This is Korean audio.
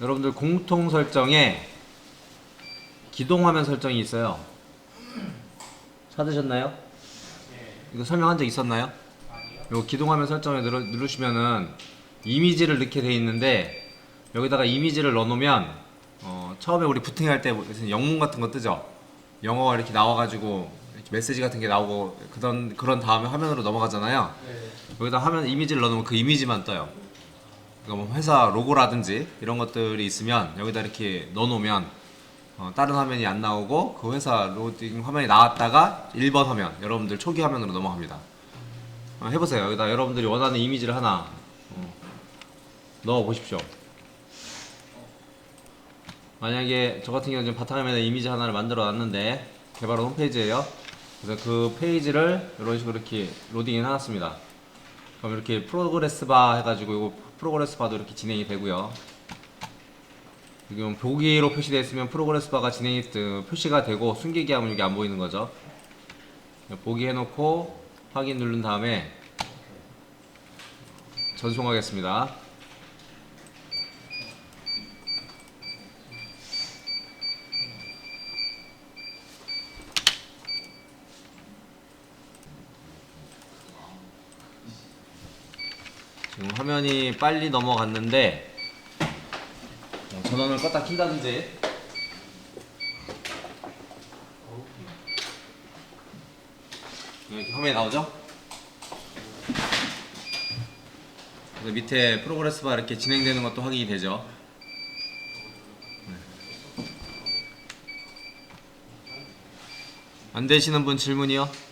여러분들 공통 설정에 기동 화면 설정이 있어요. 찾으셨나요? 이거 설명한 적 있었나요? 요 기동 화면 설정을 누르, 누르시면은 이미지를 넣게 돼 있는데 여기다가 이미지를 넣어놓으면 어, 처음에 우리 부팅 할 때 무슨 영문 같은 거 뜨죠? 영어가 이렇게 나와가지고 이렇게 메시지 같은 게 나오고 그런 그런 다음에 화면으로 넘어가잖아요. 여기다 화면 이미지를 넣어놓으면 그 이미지만 떠요. 그러니까 뭐 회사 로고라든지 이런 것들이 있으면 여기다 이렇게 넣어놓으면 어, 다른 화면이 안 나오고 그 회사 로딩 화면이 나왔다가 1번 화면 여러분들 초기 화면으로 넘어갑니다. 어, 해보세요. 여기다 여러분들이 원하는 이미지를 하나 어, 넣어 보십시오. 만약에 저 같은 경우는 바탕화면에 이미지 하나를 만들어 놨는데 개발원 홈페이지예요. 그래서 그 페이지를 이런 식으로 이렇게 로딩해 놨습니다. 그럼 이렇게 프로그레스 바 해가지고 이거 프로그레스 바도 이렇게 진행이 되고요. 지금 보기로 표시되어 있으면 프로그레스 바가 진행이 뜨- 표시가 되고 숨기기 하면 이게 안 보이는 거죠. 보기 해놓고 확인 누른 다음에 전송하겠습니다. 지금 화면이 빨리 넘어갔는데 어, 전원을 껐다 킨다든지 이렇게 화면이 나오죠? 그래서 밑에 프로그레스 바 이렇게 진행되는 것도 확인이 되죠. 네. 안 되시는 분 질문이요?